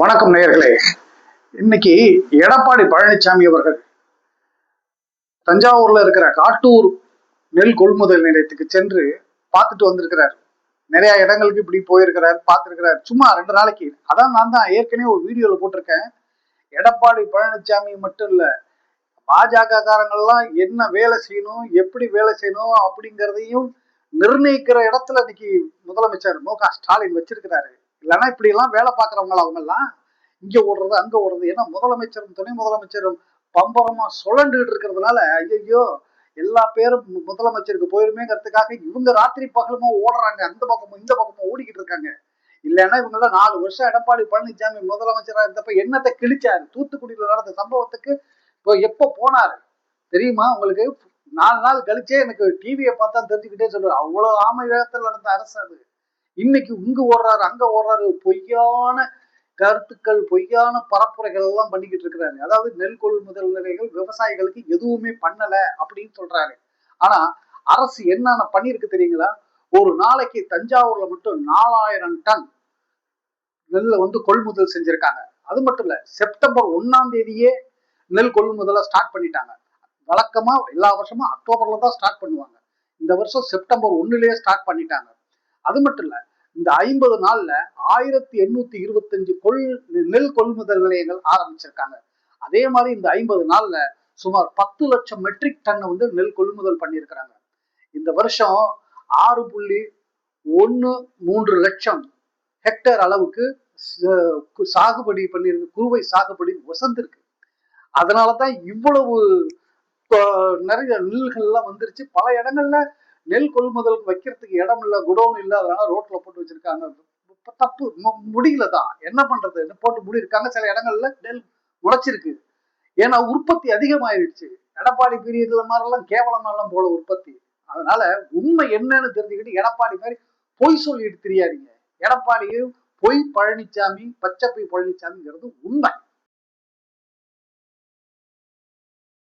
வணக்கம் நேயர்களே. இன்னைக்கு எடப்பாடி பழனிசாமி அவர்கள் தஞ்சாவூர்ல இருக்கிற காட்டூர் நெல் கொள்முதல் நிலையத்துக்கு சென்று பார்த்துட்டு வந்திருக்கிறார். நிறைய இடங்களுக்கு இப்படி போயிருக்கிறார் பார்த்துருக்கிறார். சும்மா ரெண்டு நாளைக்கு. அதான் நான் தான் ஏற்கனவே ஒரு வீடியோவில் போட்டிருக்கேன். எடப்பாடி பழனிசாமி மட்டும் இல்ல பாஜக காரங்கள்லாம் என்ன வேலை செய்யணும் எப்படி வேலை செய்யணும் அப்படிங்கிறதையும் நிர்ணயிக்கிற இடத்துல இன்னைக்கு முதலமைச்சர் மு க ஸ்டாலின் வச்சிருக்கிறாரு. இல்லைன்னா இப்படி எல்லாம் வேலை பார்க்குறவங்களா அவங்க எல்லாம் இங்க ஓடுறது அங்க ஓடுறது. ஏன்னா முதலமைச்சரும் துணை முதலமைச்சரும் பம்பரமா சுழண்டுகிட்டு இருக்கிறதுனால ஐயோ எல்லா பேரும் முதலமைச்சருக்கு போயிருமேங்கிறதுக்காக இவங்க ராத்திரி பகலுமா ஓடுறாங்க. அந்த பக்கமும் இந்த பக்கமும் ஓடிக்கிட்டு இருக்காங்க. இல்லைன்னா இவங்க எல்லாம் நாலு வருஷம் எடப்பாடி பழனிசாமி முதலமைச்சரா இருந்தப்ப என்னத்தை கிழிச்சாரு? தூத்துக்குடியில நடந்த சம்பவத்துக்கு இப்போ எப்போ போனாரு? தெரியுமா உங்களுக்கு? நாலு நாள் கழிச்சே எனக்கு டிவியை பார்த்தா தெரிஞ்சுக்கிட்டே சொல்றாரு அவ்வளவு ஆமை வேகத்தில் நடந்த அரசு அது. இன்னைக்கு இங்க ஓடுறாரு அங்க ஓடுறாரு பொய்யான கருத்துக்கள் பொய்யான பரப்புரைகள் எல்லாம் பண்ணிக்கிட்டு இருக்கிறாரு. அதாவது நெல் கொள்முதல் நிலையங்கள் விவசாயிகளுக்கு எதுவுமே பண்ணல அப்படின்னு சொல்றாரு. ஆனா அரசு என்னென்ன பண்ணிருக்கு தெரியுங்களா? ஒரு நாளைக்கு தஞ்சாவூர்ல மட்டும் நாலாயிரம் டன் நெல்லை வந்து கொள்முதல் செஞ்சிருக்காங்க. அது மட்டும் இல்ல செப்டம்பர் ஒன்னாம் தேதியே நெல் கொள்முதலை ஸ்டார்ட் பண்ணிட்டாங்க. வழக்கமா எல்லா வருஷமும் அக்டோபர்ல தான் ஸ்டார்ட் பண்ணுவாங்க. இந்த வருஷம் செப்டம்பர் ஒன்னுலயே ஸ்டார்ட் பண்ணிட்டாங்க. அது மட்டும் இல்லை இந்த ஐம்பது நாள்ல ஆயிரத்தி எண்ணூத்தி இருபத்தஞ்சு கொள் நெல் கொள்முதல் நிலையங்கள் ஆரம்பிச்சிருக்காங்க. அதே மாதிரி இந்த ஐம்பது நாள்ல சுமார் பத்து லட்சம் மெட்ரிக் டன்னை வந்து நெல் கொள்முதல் பண்ணியிருக்கிறாங்க. இந்த வருஷம் ஆறு புள்ளி ஒன்று மூன்று லட்சம் ஹெக்டேர் அளவுக்கு சாகுபடி பண்ணியிருக்கு குறுவை சாகுபடி வசந்திருக்கு. அதனாலதான் இவ்வளவு நிறைய நெல்கள்லாம் வந்துருச்சு. பல இடங்கள்ல நெல் கொள்முதல் வைக்கிறதுக்கு இடம் இல்லை குடோன் இல்லை அதனால ரோட்ல போட்டு வச்சிருக்காங்க. தப்பு. மு- முடியல தான். என்ன பண்றது? போட்டு முடியிருக்காங்க? சில இடங்கள்ல நெல் முளைச்சிருக்கு. ஏன்னா உற்பத்தி அதிகமாயிருச்சு எடப்பாடி பீரியட்ல மாதிரிலாம் கேவலமாலாம் போல உற்பத்தி. அதனால உண்மை என்னன்னு தெரிஞ்சுக்கிட்டு எடப்பாடி மாதிரி பொய் சொல்லிட்டு தெரியாதீங்க. எடப்பாடியும் பொய் பழனிசாமி பச்சை பொய் பழனிசாமிங்கிறது உண்மை.